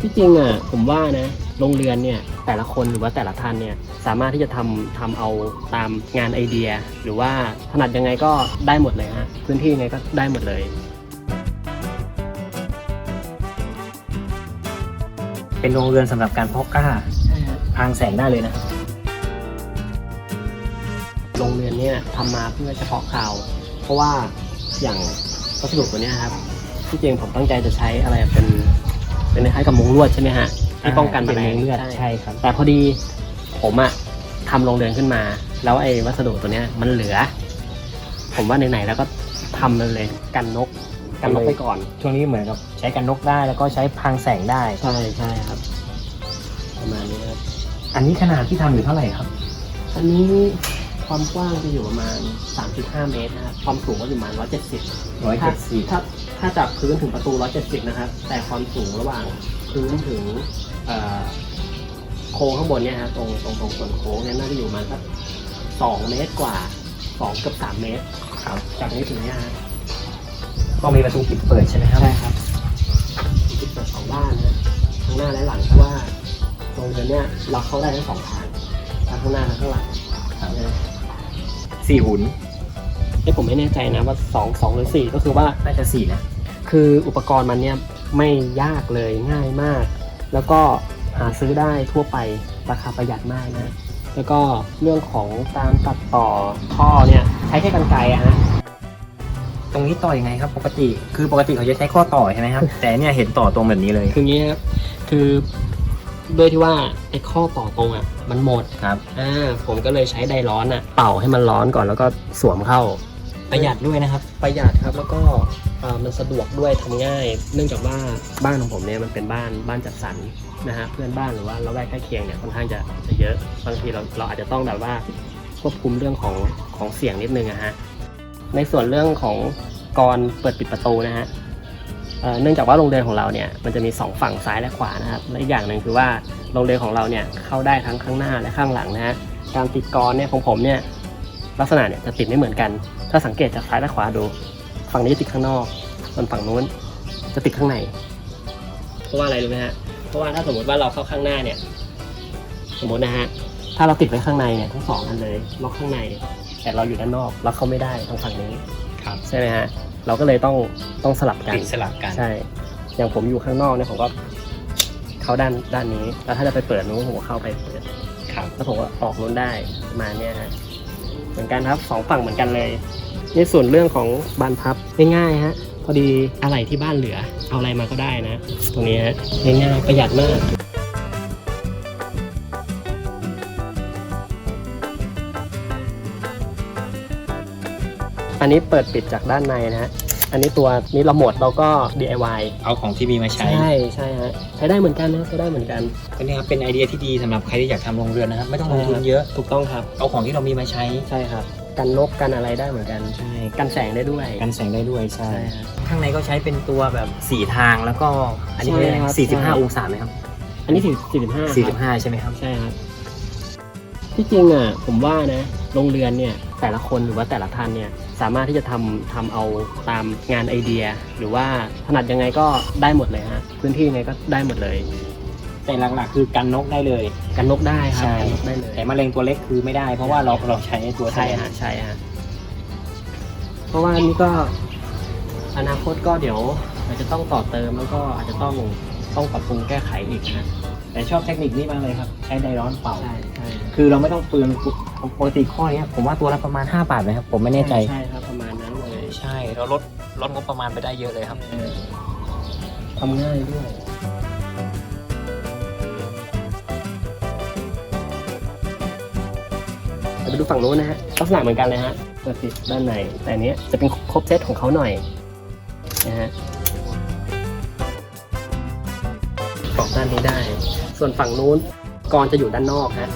ที่จริงอะผมว่านะโรงเรือนเนี่ยแต่ละคนหรือว่าแต่ละท่านเนี่ยสามารถที่จะทำทำเอาตามงานไอเดีย หรือว่าถนัดยังไงก็ได้หมดเลยฮะพื้นที่ยังไงก็ได้หมดเลย เป็นโรงเรือนสำหรับการเพาะกล้าใช่ฮะพรางแสงได้เลยนะ โรงเรือนเนี่ยทำมาเพื่อเฉพาะข่าว เพราะว่าอย่างวัสดุตัวเนี้ยครับที่จริงผมตั้งใจจะใช้อะไรเป็น เป็นคล้ายๆกับมุงลวดใช่ไหมฮะที่ป้องกันเป็นแมลมุงงเลือดใช่ใช่ครับ แต่พอดีผมอะทำโรงเรือนขึ้นมา แล้วไอ้วัสดุตัวเนี้ยมันเหลือ ผมว่าไหนๆแล้วก็ทำมันเลยกันนกกันนกไปก่อน ช่วงนี้เหมือนกับใช้กันนกได้แล้วก็ใช้พรางแสงได้ ใช่ใช่ครับ ประมาณนี้ครับอันนี้ขนาดที่ทำอยู่เท่าไหร่ครับ อันนี้ ความกว้างจะอยู่ประมาณ 3.5 เมตรนะครับ ความสูงก็อยู่ประมาณ 170 ร้อยถ้าเจ็ดสิบถ้าถ้าจากพื้นถึงประตู 170 นะครับ แต่ความสูงระหว่างพื้นถึงเอ่อโค้งข้างบนเนี่ยฮะตรงตรงตรงส่วนโค้งเนี่ยน่าจะอยู่ประมาณสัก2เมตรกว่า2เกือบ3เมตร ครับ จากนี้ถึงเนี่ยฮะก็มีประตูปิดเปิดใช่ไหมครับ ใช่ครับมีเปิดสองด้านนะทั้งหน้าและหลังเพราะว่าตรงเรือนเนี่ยเราเข้าได้ทั้งสองทางทั้งข้างหน้าและข้างหลังครับนะ สี่หุ่นเอ้ยผมไม่แน่ใจนะว่าสองสองหรือสี่ก็คือว่า น่าจะสี่นะคืออุปกรณ์มันเนี่ยไม่ยากเลยง่ายมาก แล้วก็หาซื้อได้ทั่วไปราคาประหยัดมากนะ แล้วก็เรื่องของการตัดต่อท่อเนี่ยใช้แค่กันไกรอะฮะตรงนี้ต่อยังไงครับ ปกติ คือปกติเขาจะใช้ข้อต่อใช่ไหมครับ แต่เนี่ยเห็นต่อตรงแบบนี้เลย คืออย่างนี้ครับคือ ด้วยที่ว่าไอ้ข้อต่อตรงอะมันหมดครับอ่าผมก็เลยใช้ไดร้อนอะเป่าให้มันร้อนก่อนแล้วก็สวมเข้า ประหยัดด้วยนะครับ ประหยัดครับแล้วก็เอ่อมันสะดวกด้วยทำง่าย เนื่องจากว่าบ้านของผมเนี่ยมันเป็นบ้านบ้านจัดสรรนะฮะเพื่อนบ้านหรือว่าเราแวกใกล้เคียงเนี่ยค่อนข้างจะจะเยอะบางทีเราเราอาจจะต้องแบบว่าควบคุมเรื่องของของเสียงนิดนึงอะฮะในส่วนเรื่องของกรเปิดปิดประตูนะฮะ เนื่องจากว่าโรงเรือนของเราเนี่ยมันจะมีสองฝั่งซ้ายและขวานะครับและอีกอย่างหนึ่งคือว่าโรงเรือนของเราเนี่ยเข้าได้ทั้งข้างหน้าและข้างหลังนะฮะการติดกรเนี่ยของผมเนี่ยลักษณะเนี่ยจะติดไม่เหมือนกัน ถ้าสังเกตจากซ้ายและขวาดู ฝั่งนี้ติดข้างนอกส่วนฝั่งนู้นจะติดข้างใน เพราะว่าอะไรรู้ไหมฮะเพราะว่าถ้าสมมติว่าเราเข้าข้างหน้าเนี่ย สมมตินะฮะถ้าเราติดไว้ข้างในเนี่ยทั้งสองอันเลยล็อกข้างใน แต่เราอยู่ด้านนอกเราเข้าไม่ได้ทางฝั่งนี้ ครับ ใช่ไหมฮะเราก็เลยต้องต้องสลับกันติดสลับกัน ใช่ อย่างผมอยู่ข้างนอกเนี่ยผมก็เข้าด้านด้านนี้ แล้วถ้าจะไปเปิดนู้นผมก็เข้าไปเปิด ครับ แล้วผมก็ออกนู้นได้ประมาณเนี้ยฮะเหมือนกันครับสองฝั่งเหมือนกันเลย ในส่วนเรื่องของบานพับง่ายๆฮะพอดีอะไรที่บ้านเหลือ เอาอะไรมาก็ได้นะ ตรงนี้ฮะง่ายๆประหยัดมาก อันนี้เปิดปิดจากด้านในนะฮะ อันนี้ตัวนี้เราหมดเราก็ DIY เอาของที่มีมาใช้ ใช่ใช่ฮะใช้ได้เหมือนกันนะใช้ได้เหมือนกันก็เนี่ยครับเป็นไอเดียที่ดีสำหรับใครที่อยากทำโรงเรือนนะครับ ไม่ต้องลงทุนเยอะ ถูกต้องครับ เอาของที่เรามีมาใช้ ใช่ครับ กันนกกันอะไรได้เหมือนกันใช่ กันแสงได้ด้วยกันแสงได้ด้วยใช่ ใช่ครับข้างในก็ใช้เป็นตัวแบบสี่ทางแล้วก็อันนี้ใช่เป็นครับสี่สิบใช่ห้าองศาไหมครับ อันนี้สี่สี่สิบห้าสี่สิบห้าใช่ไหมครับ ใช่ครับ ที่จริงอะผมว่านะโรงเรือนเนี่ย แต่ละคนหรือว่าแต่ละท่านเนี่ยสามารถที่จะทำทำเอาตามงานไอเดีย หรือว่าถนัดยังไงก็ได้หมดเลยฮะพื้นที่ยังไงก็ได้หมดเลย แต่หลักๆ คือกันนกได้เลย กันนกได้ครับใช่ กันนกได้เลยแต่แมลงตัวเล็กคือไม่ได้ เพราะว่าเราเราใช้ตัวใช่แทนฮะใช่ฮะเพราะว่านี่ก็อนาคตก็เดี๋ยวอาจจะต้องต่อเติมแล้วก็อาจจะต้องต้องปรับปรุงแก้ไขอีกนะ แต่ชอบเทคนิคนี้มากเลยครับใช้ไดร้อนเป่า ใช่ใช่คือเราไม่ต้องเปลืองปกติข้อเนี้ยผมว่าตัวละประมาณ 5 บาทนะครับ ผมไม่แน่ใจ ใช่ครับประมาณนั้นเลยใช่เราลดลดงบประมาณไปได้เยอะเลยครับทำง่ายด้วยเดี๋ยวไปดูฝั่งนู้นนะฮะลักษณะเหมือนกันเลยฮะเปิดปิดด้านในแต่อันเนี้ยจะเป็นครบเซตของเขาหน่อยนะฮะ กอบด้านนี้ได้ ส่วนฝั่งนู้นกรจะอยู่ด้านนอกฮะ